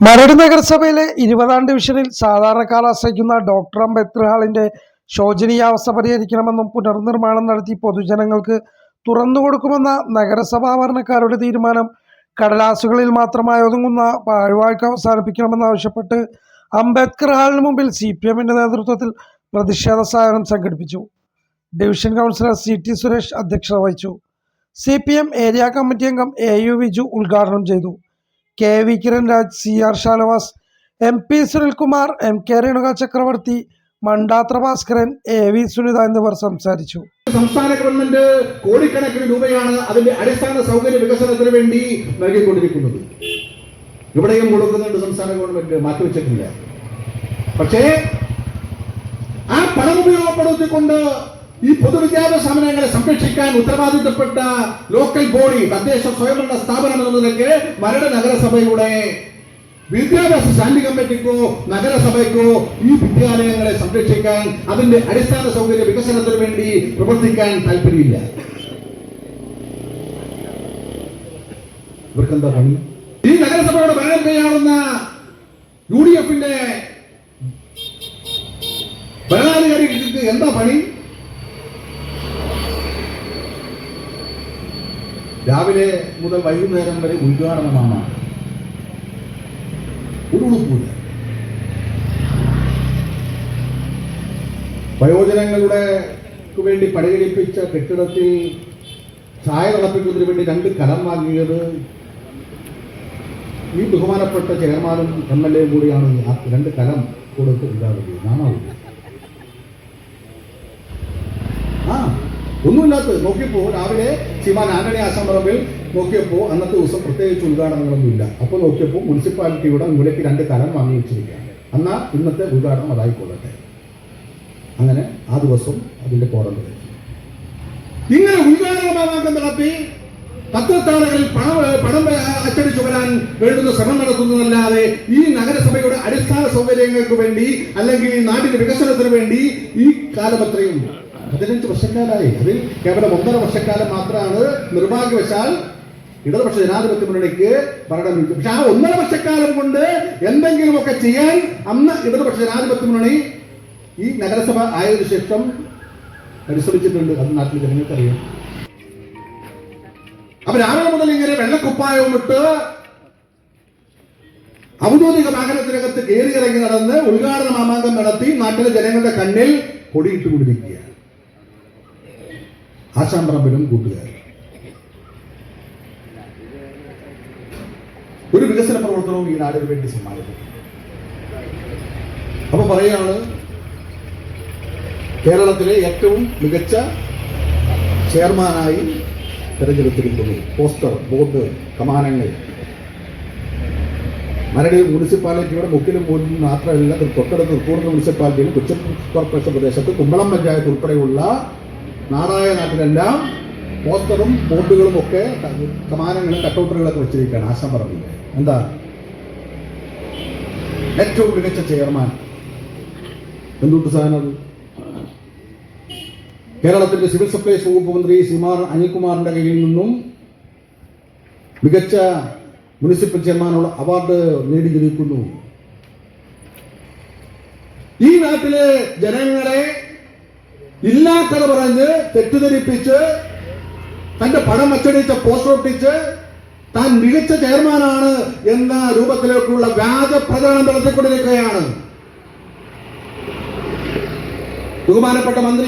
മരട് നഗരസഭയിലെ ഇരുപതാം ഡിവിഷനിൽ സാധാരണക്കാർ ആശ്രയിക്കുന്ന ഡോക്ടർ അംബേദ്കർ ഹാളിന്റെ ശോചനീയാവസ്ഥ പരിഹരിക്കണമെന്നും പുനർനിർമ്മാണം നടത്തി പൊതുജനങ്ങൾക്ക് തുറന്നുകൊടുക്കുമെന്ന നഗരസഭാ ഭരണക്കാരുടെ തീരുമാനം കടലാസുകളിൽ മാത്രമായി ഒതുങ്ങുന്ന പാഴ്വാഴ്ച അവസാനിപ്പിക്കണമെന്നാവശ്യപ്പെട്ട് അംബേദ്കർ ഹാളിന് മുമ്പിൽ സി പി എമ്മിന്റെ നേതൃത്വത്തിൽ പ്രതിഷേധ സാധനം സംഘടിപ്പിച്ചു. Division councillor C T Suresh അധ്യക്ഷത വഹിച്ചു. C P M area committee അംഗം എ യു വിജു ഉദ്ഘാടനം ചെയ്തു. K V Kiran Raj C R Shanavas M P Sunilkumar M K Renuka Chakravarthi Mandathra Bhaskaran A V Sunitha എന്നിവർ സംസാരിച്ചു. സംസ്ഥാന government കോടിക്കണക്കിന് രൂപയാണ് അതിന്റെ അടിസ്ഥാന സൗകര്യ വികസനത്തിന് വേണ്ടി നൽകിക്കൊണ്ടിരിക്കുന്നത്. ഇവിടെയും കൊടുക്കുന്നുണ്ട് സംസ്ഥാന ഗവൺമെന്റ് മാറ്റിവെച്ചിട്ടില്ല. പക്ഷേ ആ പണം ഉപയോഗപ്പെടുത്തിക്കൊണ്ട് ഈ പൊതുവിദ്യാഭ്യാസ സ്ഥാപനങ്ങളെ സംരക്ഷിക്കാൻ ഉത്തരവാദിത്തപ്പെട്ട ലോക്കൽ ബോഡി തദ്ദേശ സ്വയംഭരണ സ്ഥാപനം എന്ന നിലയ്ക്ക് മരട് നഗരസഭയുടെ വിദ്യാഭ്യാസ സ്റ്റാൻഡിംഗ് കമ്മിറ്റിക്കോ നഗരസഭയ്ക്കോ ഈ വിദ്യാലയങ്ങളെ സംരക്ഷിക്കാൻ അതിന്റെ അടിസ്ഥാന സൗകര്യ വികസനത്തിന് വേണ്ടി പ്രവർത്തിക്കാൻ താല്പര്യമില്ല. ഈ നഗരസഭയുടെ ഭരണം കൈയാളുന്ന യു ഡി എഫിന്റെ ഭരണാധികാരികൾക്ക് എന്താ പണി? രാവിലെ മുതൽ വൈകുന്നേരം വരെ ഉദ്ഘാടനമാണ്. ഒരു ഉളുപ്പില്ല വയോജനങ്ങളുടെ വേണ്ടി പണികഴിപ്പിച്ച കെട്ടിടത്തിൽ ചായ തിളപ്പിക്കുന്നതിന് വേണ്ടി രണ്ട് കലം വാങ്ങിയത് ഈ ബഹുമാനപ്പെട്ട ചെയർമാനും എം എൽ എയും കൂടിയാണ് ആ രണ്ട് കലം കൊടുത്ത് ഉണ്ടാവുകയും നാണാവും ആ ഒന്നുമില്ലാത്ത നോക്കിയപ്പോൾ രാവിലെ ശ്രീമാൻ ആന്റണി ആശ്രമറമ്പിൽ നോക്കിയപ്പോൾ അന്നത്തെ ദിവസം പ്രത്യേകിച്ച് ഉദ്ഘാടനങ്ങളൊന്നുമില്ല. അപ്പോൾ നോക്കിയപ്പോൾ മുനിസിപ്പാലിറ്റിയുടെ മൂലയ്ക്ക് രണ്ട് കലം വാങ്ങി വെച്ചിരിക്കുകയാണ്. എന്നാ ഇന്നത്തെ ഉദ്ഘാടനം അതായിക്കൊള്ളട്ടെ. അങ്ങനെ ആ ദിവസം അതിന്റെ കോടം തുടങ്ങി ഇങ്ങനെ ഉദ്ഘാടനമാകാൻ നടത്തി പത്രത്താളുകളിൽ പണം പണം അച്ചടിച്ചു വരാൻ വേണ്ടുന്ന ശ്രമം നടത്തുന്നതല്ലാതെ ഈ നഗരസഭയുടെ അടിസ്ഥാന സൗകര്യങ്ങൾക്ക് വേണ്ടി അല്ലെങ്കിൽ ഈ നാടിന്റെ വികസനത്തിന് വേണ്ടി ഈ കാലമത്രയും പതിനഞ്ച് വർഷക്കാലായി അതിൽ കേവലം ഒന്നര വർഷക്കാലം മാത്രമാണ് നിർഭാഗ്യവശാൽ ഇടതുപക്ഷ ജനാധിപത്യ മുന്നണിക്ക് ഭരണം പക്ഷെ ആ ഒന്നര വർഷക്കാലം കൊണ്ട് എന്തെങ്കിലുമൊക്കെ ചെയ്യാൻ അന്ന് ഇടതുപക്ഷ ജനാധിപത്യ മുന്നണി ഈ നഗരസഭ ആയതിനു ശേഷം പരിശ്രമിച്ചിട്ടുണ്ട്. അത് നാട്ടിൽ ജനങ്ങൾക്കറിയാം. അപ്പൊ രാവിലെ മുതൽ ഇങ്ങനെ വെള്ളക്കുപ്പായവും ഇട്ട് ഔദ്യോഗിക വാഹനത്തിനകത്ത് കയറി ഇറങ്ങി നടന്ന് ഉദ്ഘാടന മാമാങ്കം നടത്തി നാട്ടിലെ ജനങ്ങളുടെ കണ്ണിൽ പൊടിയിട്ട് കൊണ്ടിരിക്കുകയാണ് ആശാമ്പറമ്പിലും കൂട്ടുകാർ. ഒരു വികസന പ്രവർത്തനവും ഈ നാടിന് വേണ്ടി സമ്മാനിക്കും. അപ്പൊ പറയാണ് കേരളത്തിലെ ഏറ്റവും മികച്ച ചെയർമാനായി തെരഞ്ഞെടുത്തിരിക്കുന്നു പോസ്റ്റർ ബോർഡ് കമാനങ്ങൾ. മരടി മുനിസിപ്പാലിറ്റിയുടെ മുക്കിലും പോലും മാത്രമല്ല തൊട്ടടുത്ത് തൃപ്പൂണിത്തുറ മുനിസിപ്പാലിറ്റിയിലും കൊച്ചി കോർപ്പറേഷൻ പ്രദേശത്ത് കുമ്പളം പഞ്ചായത്ത് ഉൾപ്പെടെയുള്ള നാടായ നാട്ടിലെല്ലാം പോസ്റ്ററും ബോർഡുകളും ഒക്കെ കമാനങ്ങളും കട്ടൗട്ടുകളൊക്കെ വെച്ചിരിക്കുകയാണ് ആശം പറമ്പിൽ എന്താ? ഏറ്റവും മികച്ച ചെയർമാൻ. എന്തുട്ട് സാധനം കേരളത്തിന്റെ സിവിൽ സപ്ലൈസ് വകുപ്പ് മന്ത്രി ശ്രീമാർ അനിൽകുമാറിന്റെ കയ്യിൽ നിന്നും മികച്ച മുനിസിപ്പൽ ചെയർമാനുള്ള അവാർഡ് നേടിയിരിക്കുന്നു. ഈ നാട്ടിലെ ജനങ്ങളെ ഇല്ലാക്കഥ പറഞ്ഞ് തെറ്റിദ്ധരിപ്പിച്ച് തന്റെ പടം അച്ചടിച്ച പോസ്റ്റർ ഒട്ടിച്ച് താൻ മികച്ച ചെയർമാനാണ് എന്ന രൂപത്തിലേക്കുള്ള വ്യാജ പ്രചരണം നടത്തിക്കൊണ്ടിരിക്കുകയാണ്. ബഹുമാനപ്പെട്ട മന്ത്രി